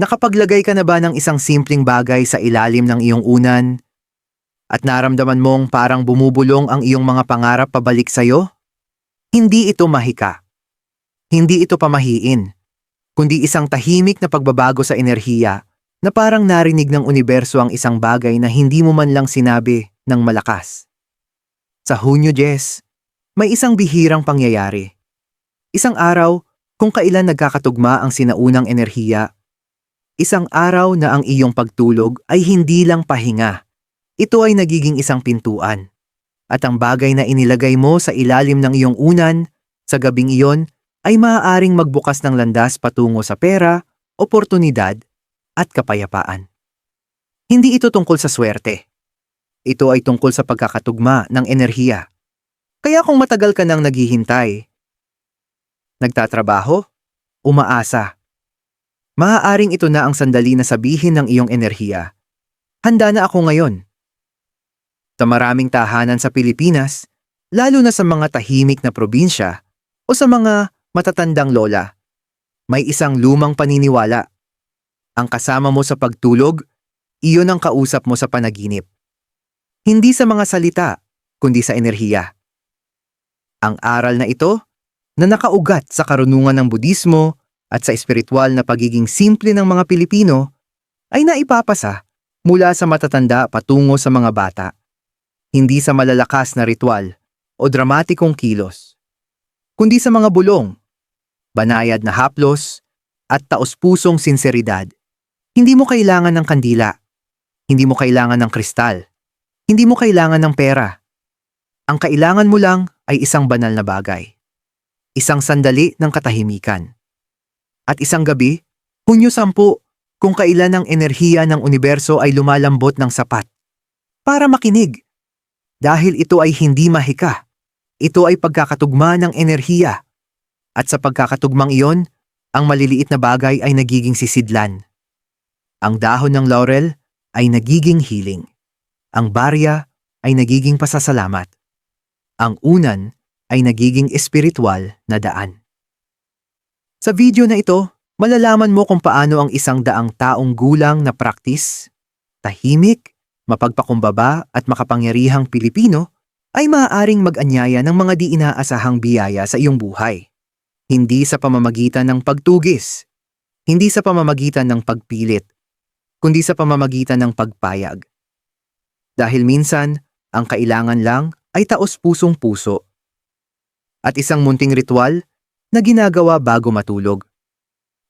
Nakapaglagay ka na ba ng isang simpleng bagay sa ilalim ng iyong unan? At naramdaman mong parang bumubulong ang iyong mga pangarap pabalik sa'yo? Hindi ito mahika. Hindi ito pamahiin. Kundi isang tahimik na pagbabago sa enerhiya na parang narinig ng universo ang isang bagay na hindi mo man lang sinabi ng malakas. Sa Hunyo 10, may isang bihirang pangyayari. Isang araw kung kailan nagkakatugma ang sinaunang enerhiya. Isang araw na ang iyong pagtulog ay hindi lang pahinga. Ito ay nagiging isang pintuan. At ang bagay na inilagay mo sa ilalim ng iyong unan, sa gabing iyon, ay maaaring magbukas ng landas patungo sa pera, oportunidad, at kapayapaan. Hindi ito tungkol sa swerte. Ito ay tungkol sa pagkakatugma ng enerhiya. Kaya kung matagal ka nang naghihintay, nagtatrabaho, umaasa, maaaring ito na ang sandali na sabihin ng iyong enerhiya. Handa na ako ngayon. Sa maraming tahanan sa Pilipinas, lalo na sa mga tahimik na probinsya o sa mga matatandang lola, may isang lumang paniniwala. Ang kasama mo sa pagtulog, iyon ang kausap mo sa panaginip. Hindi sa mga salita, kundi sa enerhiya. Ang aral na ito, na nakaugat sa karunungan ng Budismo at sa espiritual na pagiging simple ng mga Pilipino, ay naipapasa mula sa matatanda patungo sa mga bata. Hindi sa malalakas na ritual o dramatikong kilos, kundi sa mga bulong, banayad na haplos, at taos-pusong sinseridad. Hindi mo kailangan ng kandila. Hindi mo kailangan ng kristal. Hindi mo kailangan ng pera. Ang kailangan mo lang ay isang banal na bagay. Isang sandali ng katahimikan. At isang gabi, Hunyo 10, kung kailan ang enerhiya ng universo ay lumalambot ng sapat. Para makinig. Dahil ito ay hindi mahika. Ito ay pagkakatugma ng enerhiya. At sa pagkakatugmang iyon, ang maliliit na bagay ay nagiging sisidlan. Ang dahon ng laurel ay nagiging healing. Ang barya ay nagiging pasasalamat. Ang unan ay nagiging espiritual na daan. Sa video na ito, malalaman mo kung paano ang isang daang taong gulang na praktis, tahimik, mapagpakumbaba at makapangyarihang Pilipino ay maaaring mag-anyaya ng mga di inaasahang biyaya sa iyong buhay. Hindi sa pamamagitan ng pagtugis, hindi sa pamamagitan ng pagpilit, kundi sa pamamagitan ng pagpayag. Dahil minsan, ang kailangan lang ay taos-pusong puso at isang munting ritual na ginagawa bago matulog.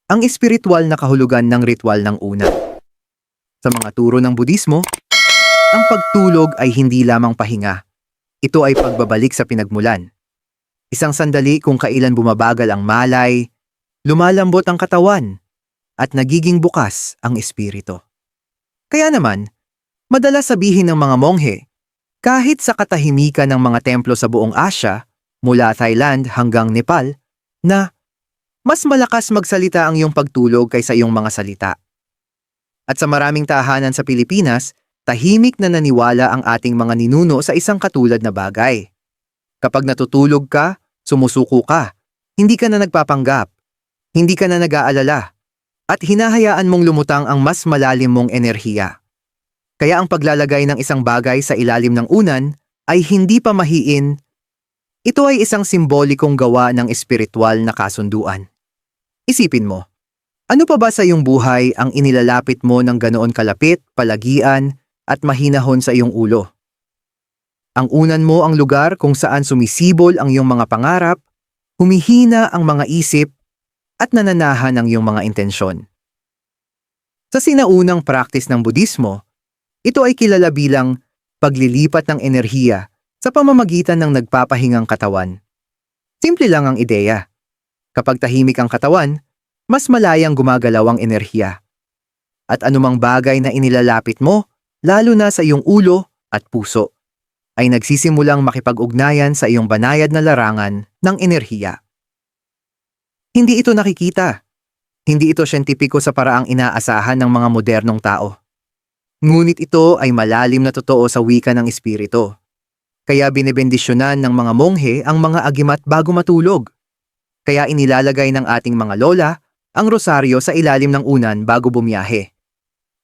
Ang espiritual na kahulugan ng ritual ng una. Sa mga turo ng Budismo, ang pagtulog ay hindi lamang pahinga. Ito ay pagbabalik sa pinagmulan. Isang sandali kung kailan bumabagal ang malay, lumalambot ang katawan, at nagiging bukas ang espiritu. Kaya naman, madalas sabihin ng mga monghe, kahit sa katahimikan ng mga templo sa buong Asya, mula Thailand hanggang Nepal, na mas malakas magsalita ang iyong pagtulog kaysa iyong mga salita. At sa maraming tahanan sa Pilipinas, tahimik na naniwala ang ating mga ninuno sa isang katulad na bagay. Kapag natutulog ka, sumusuko ka, hindi ka na nagpapanggap, hindi ka na nag-aalala, at hinahayaan mong lumutang ang mas malalim mong enerhiya. Kaya ang paglalagay ng isang bagay sa ilalim ng unan ay hindi pa mahiin ito ay isang simbolikong gawa ng espiritual na kasunduan. Isipin mo, ano pa ba sa iyong buhay ang inilalapit mo ng ganoon kalapit, palagian, at mahinahon sa iyong ulo? Ang unan mo ang lugar kung saan sumisibol ang iyong mga pangarap, humihina ang mga isip, at nananahan ang iyong mga intensyon. Sa sinaunang praktis ng Budismo, ito ay kilala bilang paglilipat ng enerhiya sa pamamagitan ng nagpapahingang katawan. Simple lang ang ideya. Kapag tahimik ang katawan, mas malayang gumagalaw ang enerhiya. At anumang bagay na inilalapit mo, lalo na sa iyong ulo at puso, ay nagsisimulang makipag-ugnayan sa iyong banayad na larangan ng enerhiya. Hindi ito nakikita. Hindi ito siyentipiko sa paraang inaasahan ng mga modernong tao. Ngunit ito ay malalim na totoo sa wika ng espiritu. Kaya binibendisyonan ng mga monghe ang mga agimat bago matulog. Kaya inilalagay ng ating mga lola ang rosaryo sa ilalim ng unan bago bumiyahe.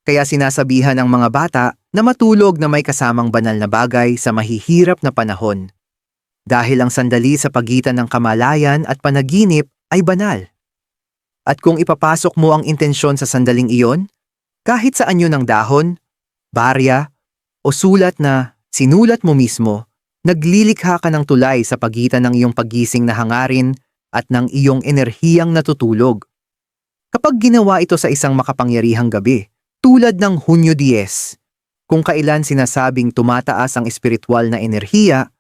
Kaya sinasabihan ng mga bata na matulog na may kasamang banal na bagay sa mahihirap na panahon. Dahil ang sandali sa pagitan ng kamalayan at panaginip ay banal. At kung ipapasok mo ang intensyon sa sandaling iyon, kahit sa anyo ng dahon, barya, o sulat na sinulat mo mismo, naglilikha ka ng tulay sa pagitan ng iyong pagising na hangarin at ng iyong enerhiyang natutulog. Kapag ginawa ito sa isang makapangyarihang gabi, tulad ng Hunyo 10, kung kailan sinasabing tumataas ang espiritual na enerhiya,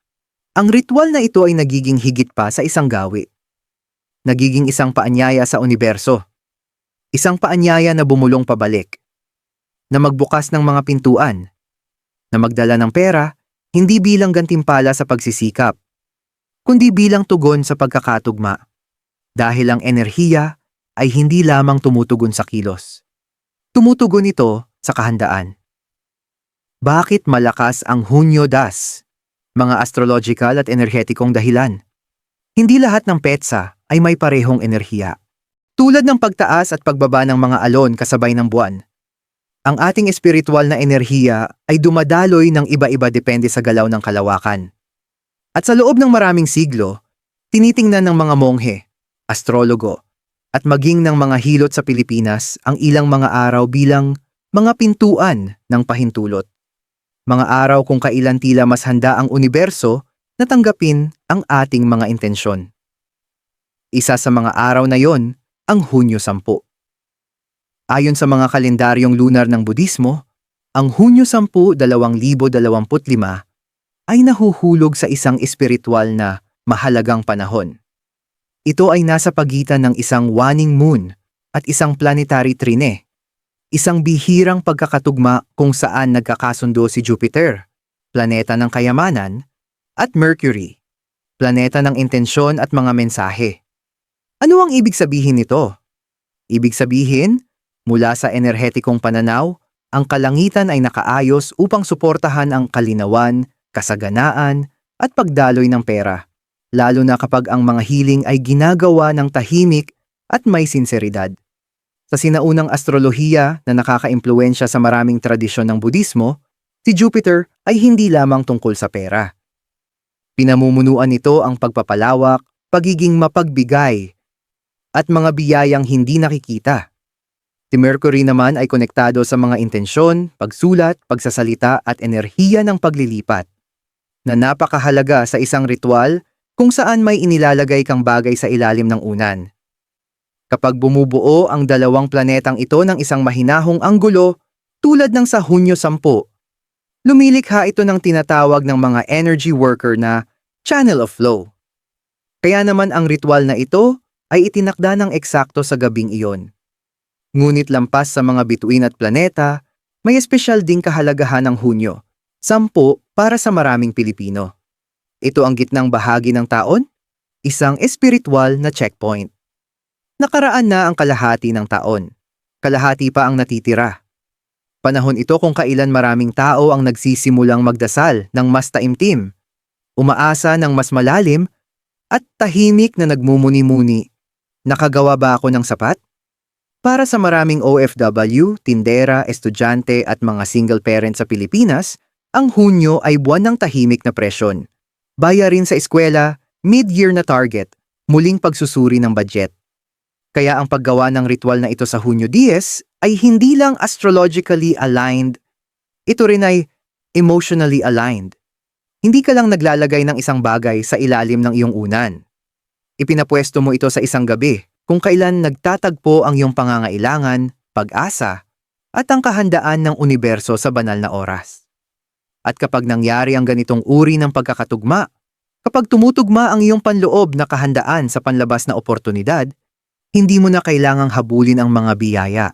ang ritual na ito ay nagiging higit pa sa isang gawi. Nagiging isang paanyaya sa universo. Isang paanyaya na bumulong pabalik. Na magbukas ng mga pintuan. Na magdala ng pera, hindi bilang gantimpala sa pagsisikap, kundi bilang tugon sa pagkakatugma. Dahil ang enerhiya ay hindi lamang tumutugon sa kilos. Tumutugon ito sa kahandaan. Bakit malakas ang Hunyo Das? Mga astrological at enerhetikong dahilan. Hindi lahat ng petsa ay may parehong enerhiya. Tulad ng pagtaas at pagbaba ng mga alon kasabay ng buwan. Ang ating espiritual na enerhiya ay dumadaloy ng iba-iba depende sa galaw ng kalawakan. At sa loob ng maraming siglo, tinitingnan ng mga monghe, astrologo, at maging ng mga hilot sa Pilipinas ang ilang mga araw bilang mga pintuan ng pahintulot. Mga araw kung kailan tila mas handa ang universo na tanggapin ang ating mga intensyon. Isa sa mga araw na yon ang Hunyo 10. Ayon sa mga kalendaryong lunar ng Budismo, ang Hunyo 10, 2025 ay nahuhulog sa isang espiritual na mahalagang panahon. Ito ay nasa pagitan ng isang waning moon at isang planetary trine. Isang bihirang pagkakatugma kung saan nagkakasundo si Jupiter, planeta ng kayamanan, at Mercury, planeta ng intensyon at mga mensahe. Ano ang ibig sabihin nito? Ibig sabihin, mula sa enerhetikong pananaw, ang kalangitan ay nakaayos upang suportahan ang kalinawan, kasaganaan, at pagdaloy ng pera lalo na kapag ang mga healing ay ginagawa ng tahimik at may sinseridad. Sa sinaunang astrolohiya na nakakaimpluensya sa maraming tradisyon ng Budismo, si Jupiter ay hindi lamang tungkol sa pera. Pinamumunuan nito ang pagpapalawak, pagiging mapagbigay, at mga biyayang hindi nakikita. Si Mercury naman ay konektado sa mga intensyon, pagsulat, pagsasalita at enerhiya ng paglilipat na napakahalaga sa isang ritual kung saan may inilalagay kang bagay sa ilalim ng unan. Kapag bumubuo ang dalawang planetang ito ng isang mahinahong anggulo, tulad ng sa Hunyo 10, lumilikha ito ng tinatawag ng mga energy worker na channel of flow. Kaya naman ang ritual na ito ay itinakda ng eksakto sa gabing iyon. Ngunit lampas sa mga bituin at planeta, may espesyal ding kahalagahan ng Hunyo, sampu para sa maraming Pilipino. Ito ang gitnang bahagi ng taon, isang espiritual na checkpoint. Nakaraan na ang kalahati ng taon. Kalahati pa ang natitira. Panahon ito kung kailan maraming tao ang nagsisimulang magdasal ng mas taimtim, umaasa ng mas malalim, at tahimik na nagmumuni-muni. Nakagawa ba ako ng sapat? Para sa maraming OFW, tindera, estudyante at mga single parent sa Pilipinas, ang Hunyo ay buwan ng tahimik na presyon bayarin sa eskwela, mid-year na target, muling pagsusuri ng budget. Kaya ang paggawa ng ritual na ito sa Hunyo 10 ay hindi lang astrologically aligned, ito rin ay emotionally aligned. Hindi ka lang naglalagay ng isang bagay sa ilalim ng iyong unan. Ipinapwesto mo ito sa isang gabi kung kailan nagtatagpo ang iyong pangangailangan, pag-asa, at ang kahandaan ng universo sa banal na oras. At kapag nangyari ang ganitong uri ng pagkakatugma, kapag tumutugma ang iyong panloob na kahandaan sa panlabas na oportunidad, hindi mo na kailangang habulin ang mga biyaya.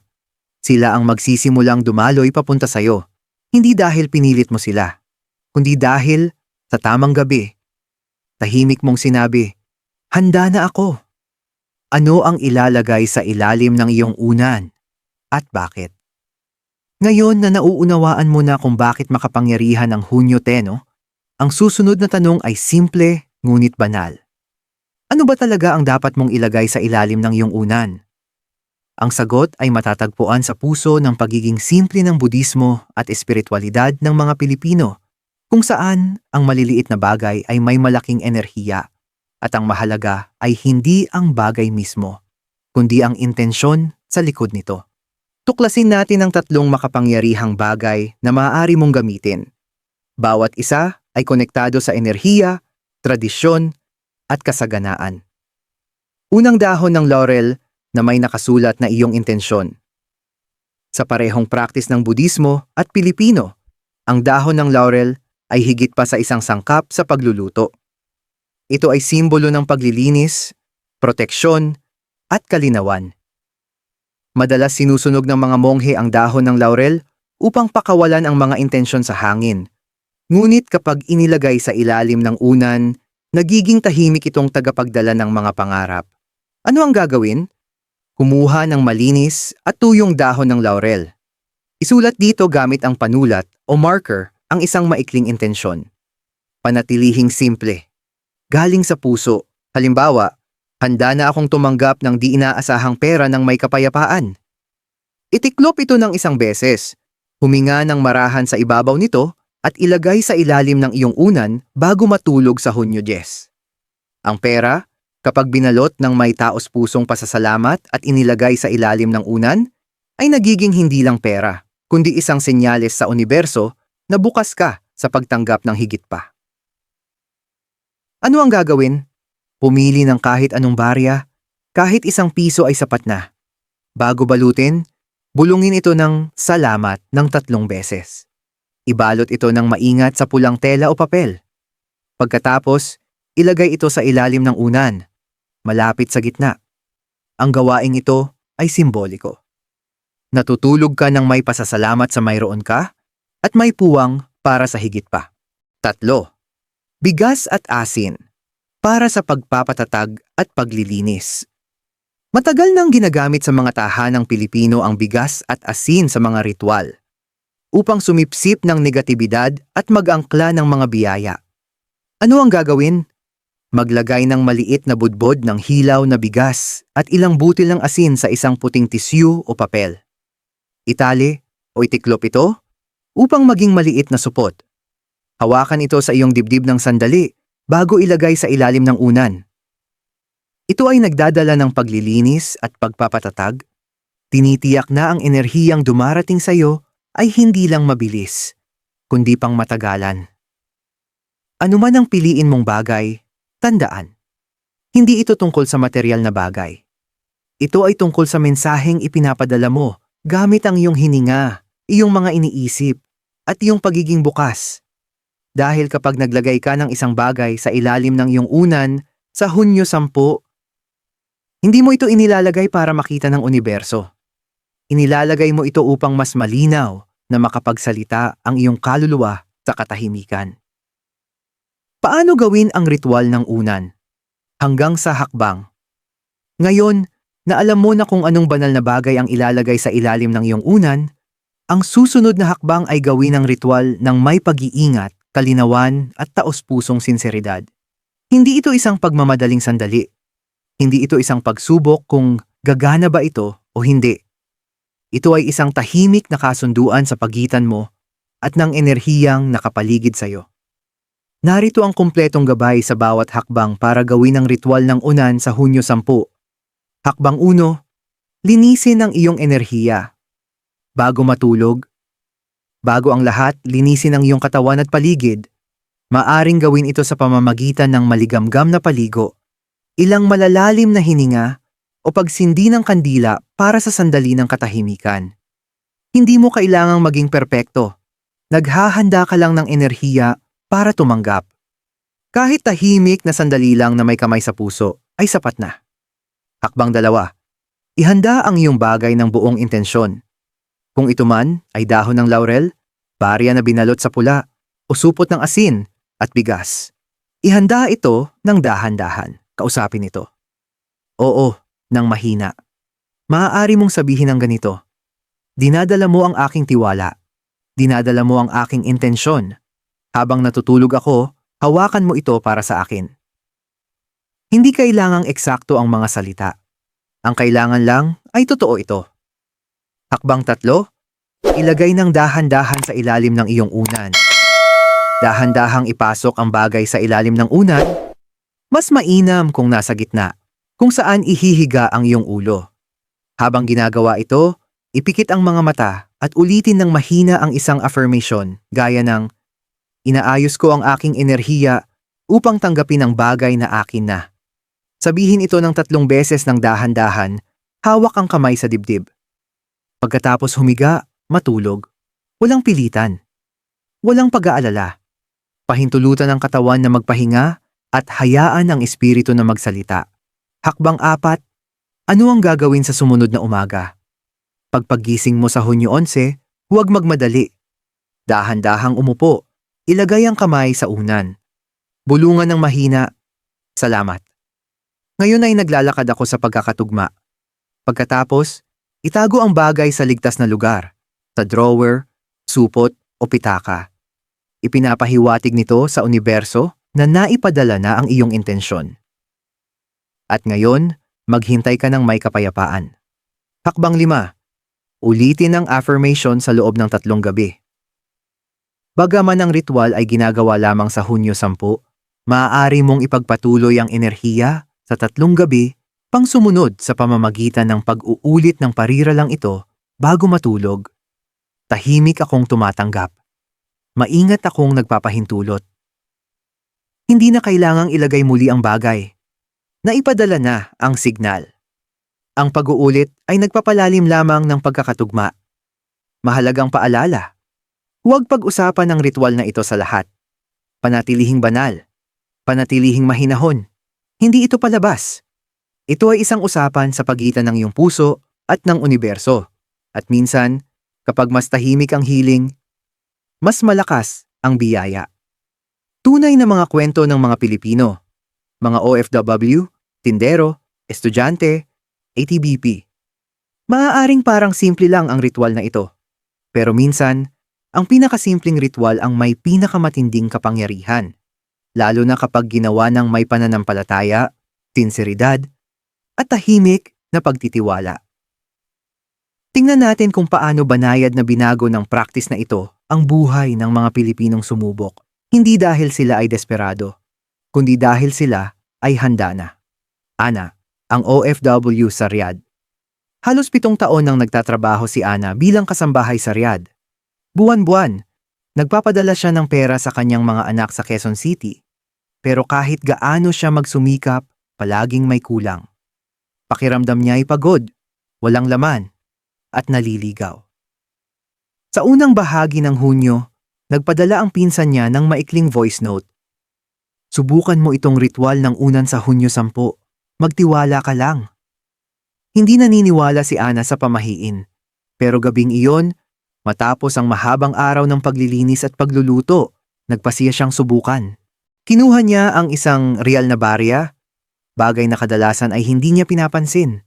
Sila ang magsisimulang dumaloy papunta sa iyo, hindi dahil pinilit mo sila, kundi dahil sa tamang gabi, tahimik mong sinabi, Handa na ako. Ano ang ilalagay sa ilalim ng iyong unan at bakit? Ngayon na nauunawaan mo na kung bakit makapangyarihan ang Hunyo Teno, ang susunod na tanong ay simple ngunit banal. Ano ba talaga ang dapat mong ilagay sa ilalim ng iyong unan? Ang sagot ay matatagpuan sa puso ng pagiging simple ng Budismo at espiritualidad ng mga Pilipino, kung saan ang maliliit na bagay ay may malaking enerhiya at ang mahalaga ay hindi ang bagay mismo, kundi ang intensyon sa likod nito. Tuklasin natin ang tatlong makapangyarihang bagay na maaari mong gamitin. Bawat isa ay konektado sa enerhiya, tradisyon, at kasaganaan. Unang dahon ng laurel na may nakasulat na iyong intensyon. Sa parehong praktis ng Budismo at Pilipino, ang dahon ng laurel ay higit pa sa isang sangkap sa pagluluto. Ito ay simbolo ng paglilinis, proteksyon, at kalinawan. Madalas sinusunog ng mga monghe ang dahon ng laurel upang pakawalan ang mga intensyon sa hangin. Ngunit kapag inilagay sa ilalim ng unan, nagiging tahimik itong tagapagdala ng mga pangarap. Ano ang gagawin? Kumuha ng malinis at tuyong dahon ng laurel. Isulat dito gamit ang panulat o marker ang isang maikling intensyon. Panatilihing simple. Galing sa puso. Halimbawa, handa na akong tumanggap ng di inaasahang pera ng may kapayapaan. Itiklop ito ng isang beses. Huminga ng marahan sa ibabaw nito at ilagay sa ilalim ng iyong unan bago matulog sa Hunyo 10. Ang pera, kapag binalot ng may taos pusong pasasalamat at inilagay sa ilalim ng unan, ay nagiging hindi lang pera, kundi isang senyales sa universo na bukas ka sa pagtanggap ng higit pa. Ano ang gagawin? Pumili ng kahit anong barya, kahit isang piso ay sapat na. Bago balutin, bulungin ito ng salamat ng tatlong beses. Ibalot ito ng maingat sa pulang tela o papel. Pagkatapos, ilagay ito sa ilalim ng unan malapit sa gitna. Ang gawaing ito ay simboliko. Natutulog ka ng may pasasalamat sa mayroon ka at may puwang para sa higit pa. Tatlo. Bigas at asin para sa pagpapatatag at paglilinis. Matagal nang ginagamit sa mga tahanang Pilipino ang bigas at asin sa mga ritual upang sumipsip ng negatibidad at mag-angkla ng mga biyaya. Ano ang gagawin? Maglagay ng maliit na budbod ng hilaw na bigas at ilang butil ng asin sa isang puting tisyu o papel. Itali o itiklop ito upang maging maliit na supot. Hawakan ito sa iyong dibdib ng sandali bago ilagay sa ilalim ng unan. Ito ay nagdadala ng paglilinis at pagpapatatag. Tinitiyak na ang enerhiyang dumarating sa iyo ay hindi lang mabilis, kundi pang matagalan. Ano man ang piliin mong bagay, Tandaan, hindi ito tungkol sa material na bagay. Ito ay tungkol sa mensaheng ipinapadala mo gamit ang iyong hininga, iyong mga iniisip, at iyong pagiging bukas. Dahil kapag naglagay ka ng isang bagay sa ilalim ng iyong unan sa Hunyo 10, hindi mo ito inilalagay para makita ng universo. Inilalagay mo ito upang mas malinaw na makapagsalita ang iyong kaluluwa sa katahimikan. Paano gawin ang ritual ng unan? Hanggang sa hakbang. Ngayon, na alam mo na kung anong banal na bagay ang ilalagay sa ilalim ng iyong unan, ang susunod na hakbang ay gawin ang ritual ng may pag-iingat, kalinawan at taos-pusong sinseridad. Hindi ito isang pagmamadaling sandali. Hindi ito isang pagsubok kung gagana ba ito o hindi. Ito ay isang tahimik na kasunduan sa pagitan mo at ng enerhiyang nakapaligid sa iyo. Narito ang kumpletong gabay sa bawat hakbang para gawin ang ritual ng unan sa Hunyo 10. Hakbang 1. Linisin ang iyong enerhiya. Bago matulog, bago ang lahat, linisin ang iyong katawan at paligid. Maaring gawin ito sa pamamagitan ng maligamgam na paligo, ilang malalalim na hininga, o pagsindi ng kandila para sa sandali ng katahimikan. Hindi mo kailangang maging perpekto. Naghahanda ka lang ng enerhiya para tumanggap. Kahit tahimik na sandali lang na may kamay sa puso ay sapat na. Hakbang dalawa. Ihanda ang iyong bagay ng buong intensyon. Kung ito man ay dahon ng laurel, barya na binalot sa pula, o supot ng asin at bigas. Ihanda ito ng dahan-dahan. Kausapin ito. Oo, ng mahina. Maaari mong sabihin ng ganito. Dinadala mo ang aking tiwala. Dinadala mo ang aking intensyon habang natutulog ako, hawakan mo ito para sa akin. Hindi kailangang eksakto ang mga salita. Ang kailangan lang ay totoo ito. Hakbang tatlo, ilagay ng dahan-dahan sa ilalim ng iyong unan. Dahan-dahang ipasok ang bagay sa ilalim ng unan, mas mainam kung nasa gitna, kung saan ihihiga ang iyong ulo. Habang ginagawa ito, ipikit ang mga mata at ulitin ng mahina ang isang affirmation gaya ng Inaayos ko ang aking enerhiya upang tanggapin ang bagay na akin na. Sabihin ito ng tatlong beses ng dahan-dahan, hawak ang kamay sa dibdib. Pagkatapos humiga, matulog. Walang pilitan. Walang pag-aalala. Pahintulutan ang katawan na magpahinga at hayaan ang espiritu na magsalita. Hakbang apat, ano ang gagawin sa sumunod na umaga? Pagpagising mo sa Hunyo 11, huwag magmadali. Dahan-dahang umupo, ilagay ang kamay sa unan. Bulungan ng mahina, salamat. Ngayon ay naglalakad ako sa pagkakatugma. Pagkatapos, itago ang bagay sa ligtas na lugar, sa drawer, supot o pitaka. Ipinapahiwatig nito sa universo na naipadala na ang iyong intensyon. At ngayon, maghintay ka ng may kapayapaan. Hakbang lima, ulitin ang affirmation sa loob ng tatlong gabi. Bagaman ang ritual ay ginagawa lamang sa Hunyo 10, maaari mong ipagpatuloy ang enerhiya sa tatlong gabi pang sumunod sa pamamagitan ng pag-uulit ng pariralang ito bago matulog. Tahimik akong tumatanggap. Maingat akong nagpapahintulot. Hindi na kailangang ilagay muli ang bagay. Naipadala na ang signal. Ang pag-uulit ay nagpapalalim lamang ng pagkakatugma. Mahalagang paalala. Huwag pag-usapan ang ritual na ito sa lahat. Panatilihing banal. Panatilihing mahinahon. Hindi ito palabas. Ito ay isang usapan sa pagitan ng iyong puso at ng universo. At minsan, kapag mas tahimik ang healing, mas malakas ang biyaya. Tunay na mga kwento ng mga Pilipino, mga OFW, tindero, estudyante, ATBP. Maaaring parang simple lang ang ritual na ito. Pero minsan, ang pinakasimpleng ritual ang may pinakamatinding kapangyarihan. Lalo na kapag ginawa ng may pananampalataya, sinseridad, at tahimik na pagtitiwala. Tingnan natin kung paano banayad na binago ng practice na ito ang buhay ng mga Pilipinong sumubok. Hindi dahil sila ay desperado, kundi dahil sila ay handa na. Ana, ang OFW sa Riyadh. Halos pitong taon nang nagtatrabaho si Ana bilang kasambahay sa Riyadh. Buwan-buwan, nagpapadala siya ng pera sa kanyang mga anak sa Quezon City. Pero kahit gaano siya magsumikap, palaging may kulang. Pakiramdam niya ay pagod, walang laman, at naliligaw. Sa unang bahagi ng Hunyo, nagpadala ang pinsan niya ng maikling voice note. Subukan mo itong ritual ng unan sa Hunyo 10. Magtiwala ka lang. Hindi naniniwala si Ana sa pamahiin. Pero gabing iyon, matapos ang mahabang araw ng paglilinis at pagluluto, nagpasiya siyang subukan. Kinuha niya ang isang real na barya, bagay na kadalasan ay hindi niya pinapansin.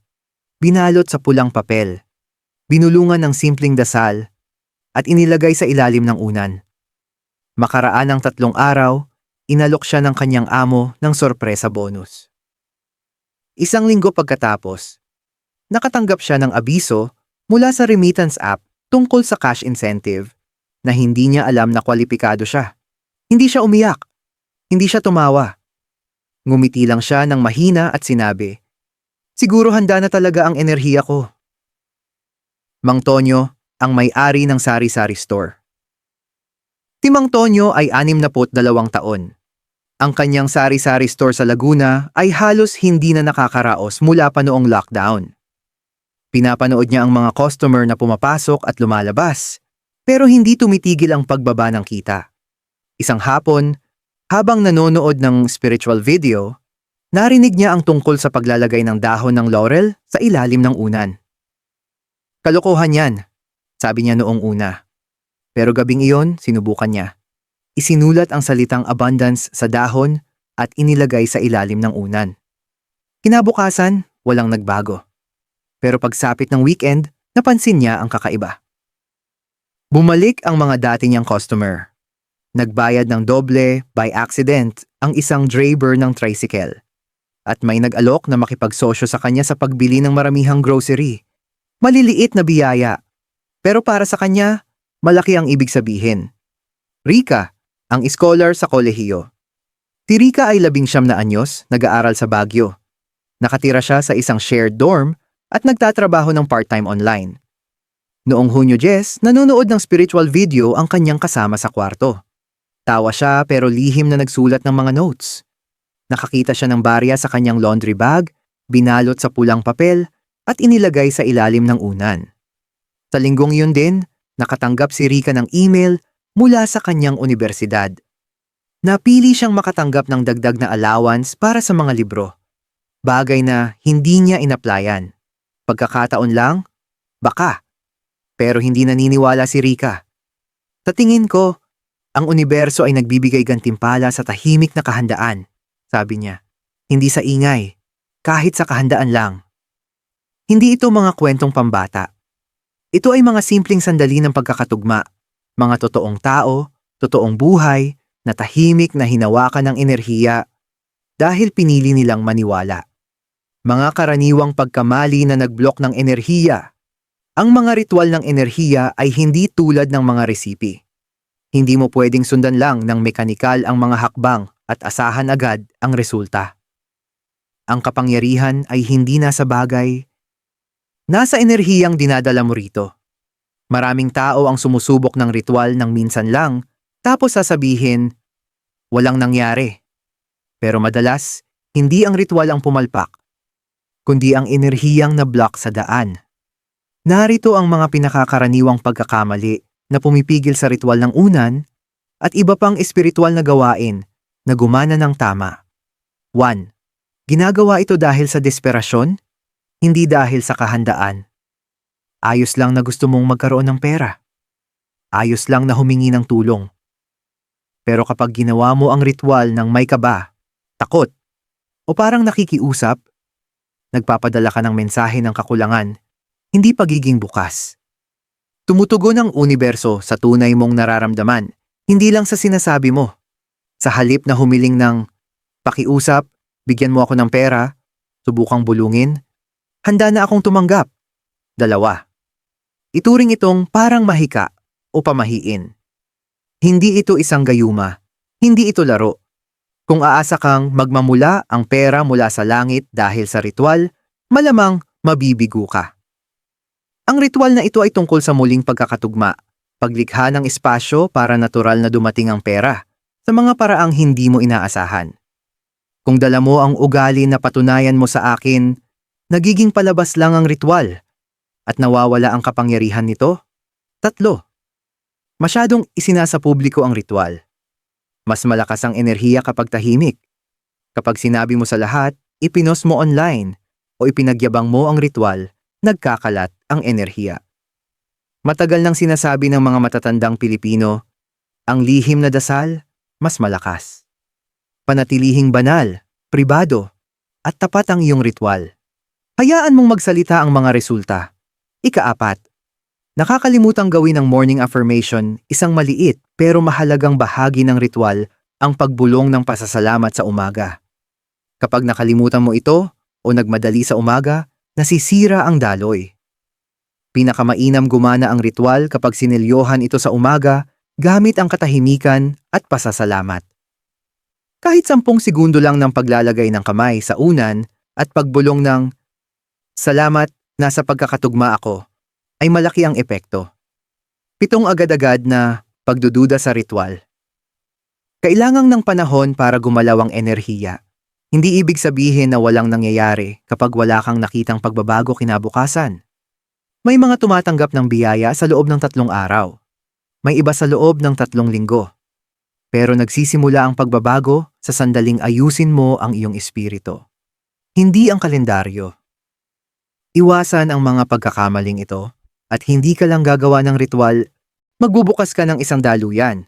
Binalot sa pulang papel. Binulungan ng simpleng dasal at inilagay sa ilalim ng unan. Makaraan ng tatlong araw, inalok siya ng kanyang amo ng sorpresa bonus. Isang linggo pagkatapos, nakatanggap siya ng abiso mula sa remittance app tungkol sa cash incentive na hindi niya alam na kwalipikado siya. Hindi siya umiyak. Hindi siya tumawa. Ngumiti lang siya ng mahina at sinabi, Siguro handa na talaga ang enerhiya ko. Mang Tonyo, ang may-ari ng sari-sari store. Si Mang Tonyo ay 62 taon. Ang kanyang sari-sari store sa Laguna ay halos hindi na nakakaraos mula pa noong lockdown. Pinapanood niya ang mga customer na pumapasok at lumalabas, pero hindi tumitigil ang pagbaba ng kita. Isang hapon, habang nanonood ng spiritual video, narinig niya ang tungkol sa paglalagay ng dahon ng laurel sa ilalim ng unan. Kalokohan yan, sabi niya noong una. Pero gabing iyon, sinubukan niya. Isinulat ang salitang abundance sa dahon at inilagay sa ilalim ng unan. Kinabukasan, walang nagbago. Pero pagsapit ng weekend, napansin niya ang kakaiba. Bumalik ang mga dati niyang customer. Nagbayad ng doble by accident ang isang driver ng tricycle. at may nag-alok na makipagsosyo sa kanya sa pagbili ng maramihang grocery. Maliliit na biyaya. Pero para sa kanya, malaki ang ibig sabihin. Rika, ang scholar sa kolehiyo. Si Rika ay labing siyam na anyos, nag-aaral sa Baguio. Nakatira siya sa isang shared dorm at nagtatrabaho ng part-time online. Noong Hunyo 10, nanonood ng spiritual video ang kanyang kasama sa kwarto. Tawa siya pero lihim na nagsulat ng mga notes. Nakakita siya ng barya sa kanyang laundry bag, binalot sa pulang papel, at inilagay sa ilalim ng unan. Sa linggong yun din, nakatanggap si Rika ng email mula sa kanyang universidad. Napili siyang makatanggap ng dagdag na allowance para sa mga libro. Bagay na hindi niya inaplayan. Pagkakataon lang, baka. Pero hindi naniniwala si Rika. Sa tingin ko, ang universo ay nagbibigay gantimpala sa tahimik na kahandaan, sabi niya. Hindi sa ingay, kahit sa kahandaan lang. Hindi ito mga kwentong pambata. Ito ay mga simpleng sandali ng pagkakatugma, mga totoong tao, totoong buhay, na tahimik na hinawakan ng enerhiya dahil pinili nilang maniwala. Mga karaniwang pagkamali na nagblok ng enerhiya. Ang mga ritual ng enerhiya ay hindi tulad ng mga resipi. Hindi mo pwedeng sundan lang ng mekanikal ang mga hakbang at asahan agad ang resulta. Ang kapangyarihan ay hindi nasa bagay, nasa enerhiyang dinadala mo rito. Maraming tao ang sumusubok ng ritual ng minsan lang, tapos sasabihin, walang nangyari. Pero madalas, hindi ang ritual ang pumalpak, kundi ang enerhiyang na-block sa daan. Narito ang mga pinakakaraniwang pagkakamali na pumipigil sa ritual ng unan at iba pang espiritual na gawain na gumana ng tama. 1. Ginagawa ito dahil sa desperasyon, hindi dahil sa kahandaan. Ayos lang na gusto mong magkaroon ng pera. Ayos lang na humingi ng tulong. Pero kapag ginawa mo ang ritual ng may kaba, takot, o parang nakikiusap, nagpapadala ka ng mensahe ng kakulangan, hindi pagiging bukas. Tumutugon ang universo sa tunay mong nararamdaman, hindi lang sa sinasabi mo. Sa halip na humiling ng pakiusap, bigyan mo ako ng pera, subukang bulungin, handa na akong tumanggap. Dalawa. Ituring itong parang mahika o pamahiin. Hindi ito isang gayuma, hindi ito laro. Kung aasa kang magmamula ang pera mula sa langit dahil sa ritual, malamang mabibigo ka. Ang ritual na ito ay tungkol sa muling pagkakatugma, paglikha ng espasyo para natural na dumating ang pera, sa mga paraang hindi mo inaasahan. Kung dala mo ang ugali na patunayan mo sa akin, nagiging palabas lang ang ritual, at nawawala ang kapangyarihan nito? Tatlo. Masyadong isinasa publiko ang ritual. Mas malakas ang enerhiya kapag tahimik. Kapag sinabi mo sa lahat, ipinos mo online, o ipinagyabang mo ang ritual, nagkakalat ang enerhiya. Matagal nang sinasabi ng mga matatandang Pilipino, ang lihim na dasal, mas malakas. Panatilihing banal, pribado, at tapat ang iyong ritual. Hayaan mong magsalita ang mga resulta. Ikaapat, nakakalimutang gawin ang morning affirmation isang maliit pero mahalagang bahagi ng ritual ang pagbulong ng pasasalamat sa umaga. Kapag nakalimutan mo ito o nagmadali sa umaga, nasisira ang daloy. Pinakamainam gumana ang ritual kapag sinilyohan ito sa umaga gamit ang katahimikan at pasasalamat. Kahit sampung segundo lang ng paglalagay ng kamay sa unan at pagbulong ng Salamat, nasa pagkakatugma ako, ay malaki ang epekto. Pitong agad-agad na pagdududa sa ritual. Kailangang ng panahon para gumalaw ang enerhiya. Hindi ibig sabihin na walang nangyayari kapag wala kang nakitang pagbabago kinabukasan. May mga tumatanggap ng biyaya sa loob ng tatlong araw. May iba sa loob ng tatlong linggo. Pero nagsisimula ang pagbabago sa sandaling ayusin mo ang iyong espiritu. Hindi ang kalendaryo. Iwasan ang mga pagkakamaling ito at hindi ka lang gagawa ng ritual, magbubukas ka ng isang daluyan.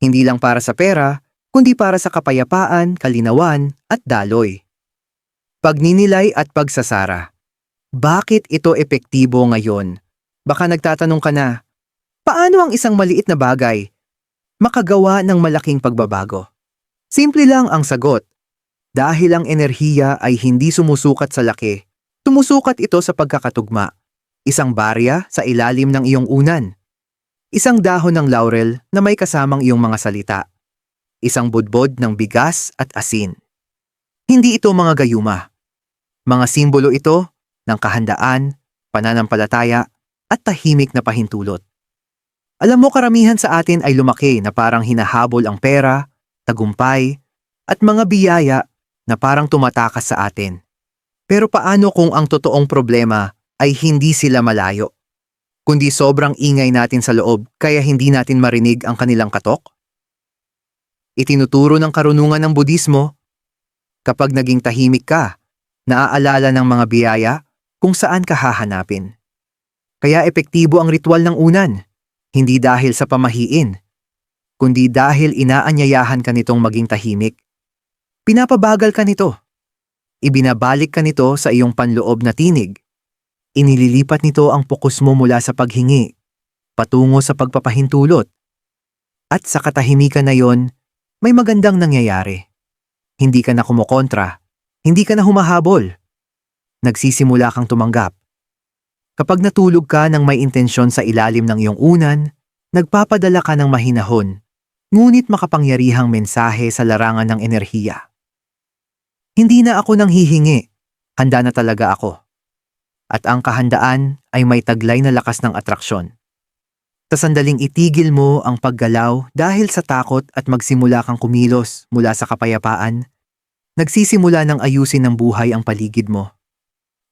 Hindi lang para sa pera, kundi para sa kapayapaan, kalinawan at daloy. Pagninilay at pagsasara. Bakit ito epektibo ngayon? Baka nagtatanong ka na, paano ang isang maliit na bagay makagawa ng malaking pagbabago? Simple lang ang sagot. Dahil ang enerhiya ay hindi sumusukat sa laki, sumusukat ito sa pagkakatugma. Isang barya sa ilalim ng iyong unan. Isang dahon ng laurel na may kasamang iyong mga salita. Isang budbod ng bigas at asin. Hindi ito mga gayuma. Mga simbolo ito ng kahandaan, pananampalataya, at tahimik na pahintulot. Alam mo karamihan sa atin ay lumaki na parang hinahabol ang pera, tagumpay, at mga biyaya na parang tumatakas sa atin. Pero paano kung ang totoong problema ay hindi sila malayo? Kundi sobrang ingay natin sa loob kaya hindi natin marinig ang kanilang katok? Itinuturo ng karunungan ng Budismo, kapag naging tahimik ka, naaalala ng mga biyaya kung saan ka hahanapin. Kaya epektibo ang ritual ng unan, hindi dahil sa pamahiin, kundi dahil inaanyayahan ka nitong maging tahimik. Pinapabagal ka nito. Ibinabalik ka nito sa iyong panloob na tinig. Inililipat nito ang pokus mo mula sa paghingi, patungo sa pagpapahintulot. At sa katahimikan na yon, may magandang nangyayari. Hindi ka na kumukontra, hindi ka na humahabol. Nagsisimula kang tumanggap. Kapag natulog ka ng may intensyon sa ilalim ng iyong unan, nagpapadala ka ng mahinahon, ngunit makapangyarihang mensahe sa larangan ng enerhiya. Hindi na ako nang hihingi, handa na talaga ako. At ang kahandaan ay may taglay na lakas ng atraksyon. Sa sandaling itigil mo ang paggalaw dahil sa takot at magsimula kang kumilos mula sa kapayapaan, nagsisimula ng ayusin ng buhay ang paligid mo.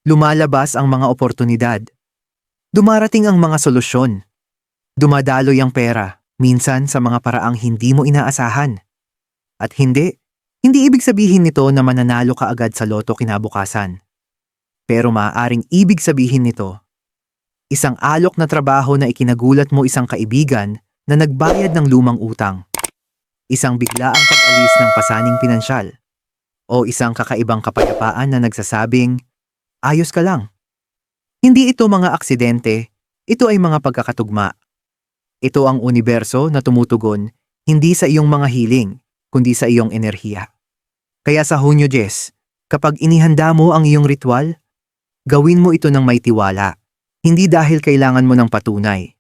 Lumalabas ang mga oportunidad. Dumarating ang mga solusyon. Dumadaloy ang pera, minsan sa mga paraang hindi mo inaasahan. At hindi, hindi ibig sabihin nito na mananalo ka agad sa loto kinabukasan. Pero maaaring ibig sabihin nito, isang alok na trabaho na ikinagulat mo isang kaibigan na nagbayad ng lumang utang. Isang biglaang pag-alis ng pasaning pinansyal. O isang kakaibang kapayapaan na nagsasabing, ayos ka lang. Hindi ito mga aksidente, ito ay mga pagkakatugma. Ito ang universo na tumutugon hindi sa iyong mga hiling, kundi sa iyong enerhiya. Kaya sa Hunyo 10, kapag inihanda mo ang iyong ritual, gawin mo ito ng may tiwala, hindi dahil kailangan mo ng patunay,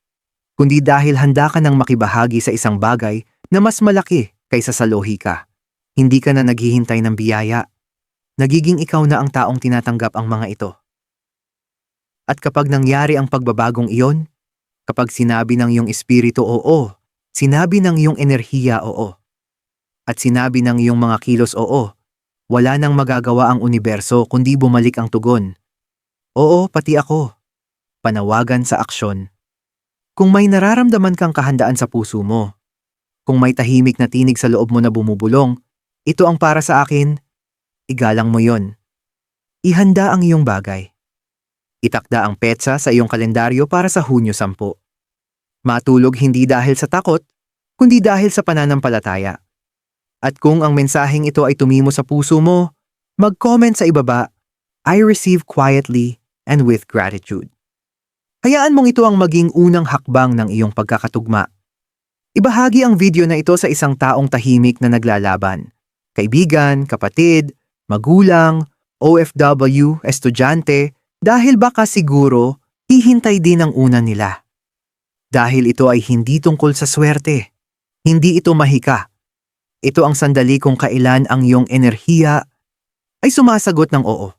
kundi dahil handa ka ng makibahagi sa isang bagay na mas malaki kaysa sa lohika. Hindi ka na naghihintay ng biyaya. Nagiging ikaw na ang taong tinatanggap ang mga ito. At kapag nangyari ang pagbabagong iyon, kapag sinabi ng iyong espiritu oo, sinabi ng iyong enerhiya oo, at sinabi ng iyong mga kilos oo, wala nang magagawa ang universo kundi bumalik ang tugon. Oo, pati ako. Panawagan sa aksyon. Kung may nararamdaman kang kahandaan sa puso mo, kung may tahimik na tinig sa loob mo na bumubulong, ito ang para sa akin, igalang mo yon. Ihanda ang iyong bagay. Itakda ang petsa sa iyong kalendaryo para sa Hunyo 10. Matulog hindi dahil sa takot, kundi dahil sa pananampalataya. At kung ang mensaheng ito ay tumimo sa puso mo, mag-comment sa ibaba, I receive quietly and with gratitude. Hayaan mong ito ang maging unang hakbang ng iyong pagkakatugma. Ibahagi ang video na ito sa isang taong tahimik na naglalaban. Kaibigan, kapatid, magulang, OFW, estudyante, dahil baka siguro hihintay din ang una nila. Dahil ito ay hindi tungkol sa swerte. Hindi ito mahika ito ang sandali kung kailan ang iyong enerhiya ay sumasagot ng oo.